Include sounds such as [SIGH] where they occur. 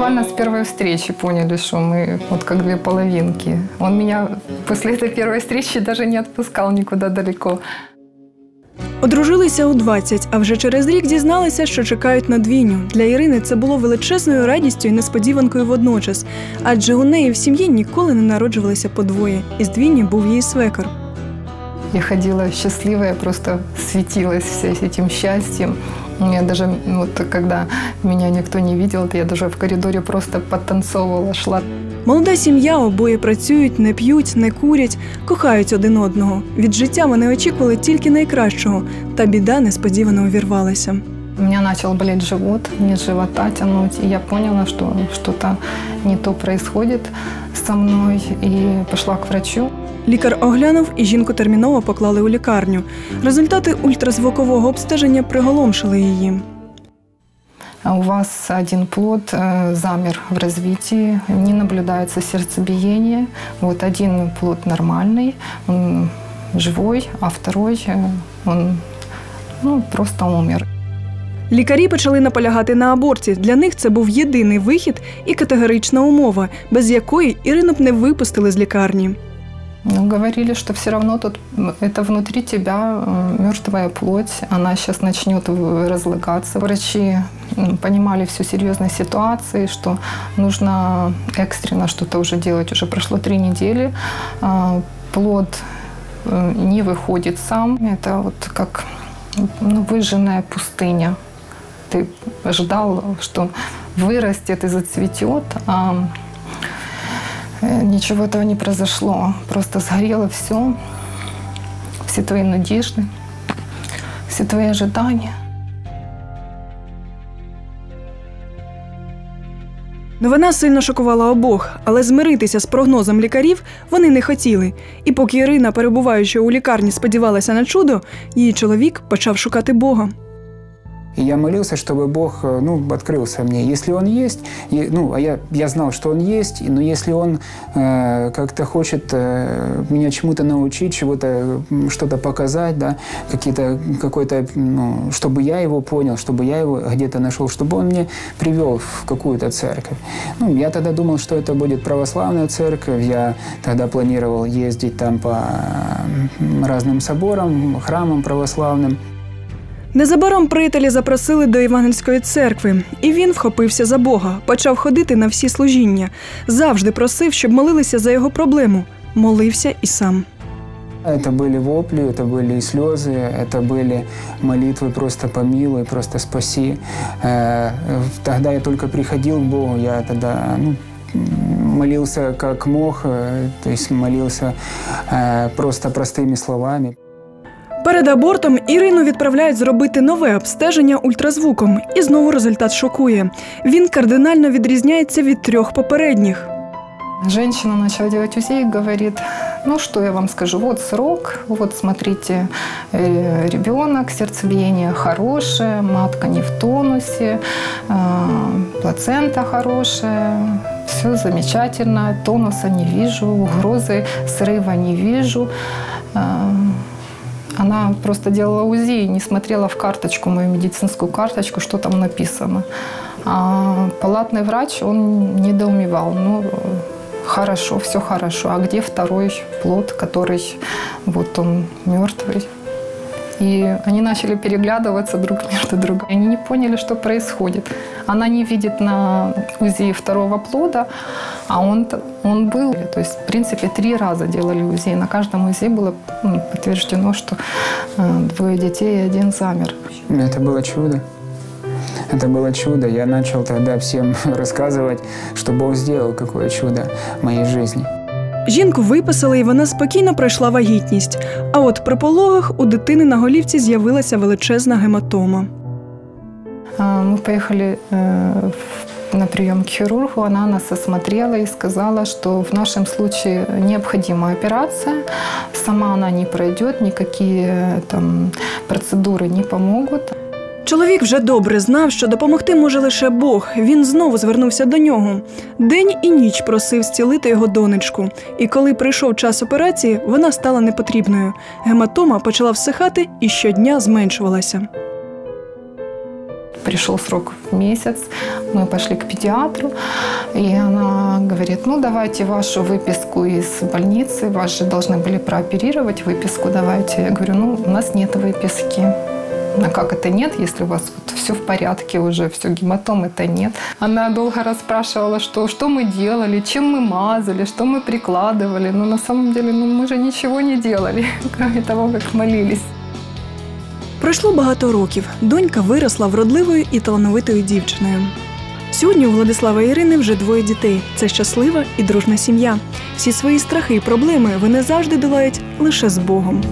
Буквально с первой встречи поняли, что мы вот как две половинки. Он меня после этой первой встречи даже не отпускал никуда далеко. Одружилися у 20, а вже через рік дізналися, що чекають на двійню. Для Ірини це було величезною радістю і несподіванкою водночас, адже у неї в сім'ї ніколи не народжувалися подвоє, і з двійні був її свекор. Я ходила счастливая, просто светилась вся этим счастьем. Я даже, ну, вот, когда меня никто не видел, я даже в коридоре просто подтанцовывала, шла. Молода сім'я обоє працюють, не п'ють, не курять, кохають один одного. Від життя вони очікували тільки найкращого, та біда несподівано увірвалася. У меня начал болеть живот, низ живота тянуть, и я поняла, что что-то не то происходит со мной, и пошла к врачу. Лікар оглянув і жінку терміново поклали у лікарню. Результати ультразвукового обстеження приголомшили її. А У вас один плод э, замер в развитии, не наблюдается сердцебиение. Вот один плод нормальный, он живой, а второй э, он ну, просто умер. Лікарі почали наполягати на аборті. Для них це був єдиний вихід і категорична умова, без якої Ірину б не випустили з лікарні. Ну, говорили, что все равно тут это внутри тебя мертвая плоть, она сейчас начнет разлагаться. Врачи понимали всю серьезность ситуации, что нужно экстренно что-то уже делать. Уже прошло три недели, а, плод э, не выходит сам. Это вот как ну, выжженная пустыня. Ты ожидал, что вырастет и зацветет, а Ничего этого не произошло. Просто сгорело все. Все твои надежды, все твои ожидания. Новина сильно шокувала обох, але змиритися з прогнозом лікарів вони не хотіли. І поки Ірина, перебуваючи у лікарні, сподівалася на чудо, її чоловік почав шукати Бога. И я молился, чтобы Бог э, ну, открылся мне. Если Он есть, и- ну, а я, я знал, что Он есть, но если Он э, как-то хочет э, меня чему-то научить, чего-то, что-то показать, да, какие-то, какой-то, ну, чтобы я его понял, чтобы я его где-то нашел, чтобы Он мне привел в какую-то церковь. Ну, я тогда думал, что это будет православная церковь. Я тогда планировал ездить там по разным соборам, храмам православным. Незабаром приятелі запросили до Євангельської церкви, і він вхопився за Бога, почав ходити на всі служіння. Завжди просив, щоб молилися за його проблему. Молився і сам. Это были вопли, это были и слезы, это были молитвы просто помилуй, просто спаси. Э, Тогда я только приходил к Богу, я тогда ну, м, молился как мог, э, то есть молился э, просто простыми словами. Перед абортом Ірину відправляють зробити нове обстеження ультразвуком, і знову результат шокує. Він кардинально відрізняється від трьох попередніх. Женщина начала делать УЗИ и говорит, ну что я вам скажу, вот срок, вот смотрите, э, ребенок, сердцебиение хорошее, матка не в тонусе, э, плацента хорошая, все замечательно, тонуса не вижу, угрозы срыва не вижу. Э, Она просто делала УЗИ и не смотрела в карточку, мою медицинскую карточку, что там написано. А палатный врач, он недоумевал. Ну, хорошо, все хорошо. А где второй плод, который вот он мертвый? И они начали переглядываться друг между другом. Они не поняли, что происходит. Она не видит на УЗИ второго плода, а он, он был. То есть, в принципе, три раза делали УЗИ. И на каждом УЗИ было подтверждено, что э, двое детей и один замер. Это было чудо. Это было чудо. Я начал тогда всем [LAUGHS] рассказывать, что Бог сделал какое чудо в моей жизни. Жінку виписали, і вона спокійно пройшла вагітність. А от при пологах у дитини на голівці з'явилася величезна гематома. А, Мы поехали э, в- на прием к хирургу. Она нас осмотрела и сказала, что в нашем случае необходима операция. Сама она не пройдет, никакие э, там процедуры не помогут. Чоловік вже добре знав, що допомогти може лише Бог. Він знову звернувся до нього. День і ніч просив зцілити його донечку. І коли прийшов час операції, вона стала непотрібною. Гематома почала всихати і щодня зменшувалася. Пришел срок в месяц, мы пошли к педиатру, и она говорит, ну давайте вашу выписку из больницы, вас же должны были прооперировать, выписку давайте. Я говорю, ну у нас нет выписки. А как это нет, если у вас вот все в порядке уже, все, гематом это нет. Она долго расспрашивала, что, что мы делали, чем мы мазали, что мы прикладывали. Но на самом деле ну, мы же ничего не делали, [LAUGHS] кроме того, как молились. Пройшло багато років. Донька виросла вродливою і талановитою дівчиною. Сьогодні у Владислава і Ірини вже двоє дітей. Це щаслива і дружна сім'я. Всі свої страхи і проблеми вони завжди долають лише з Богом.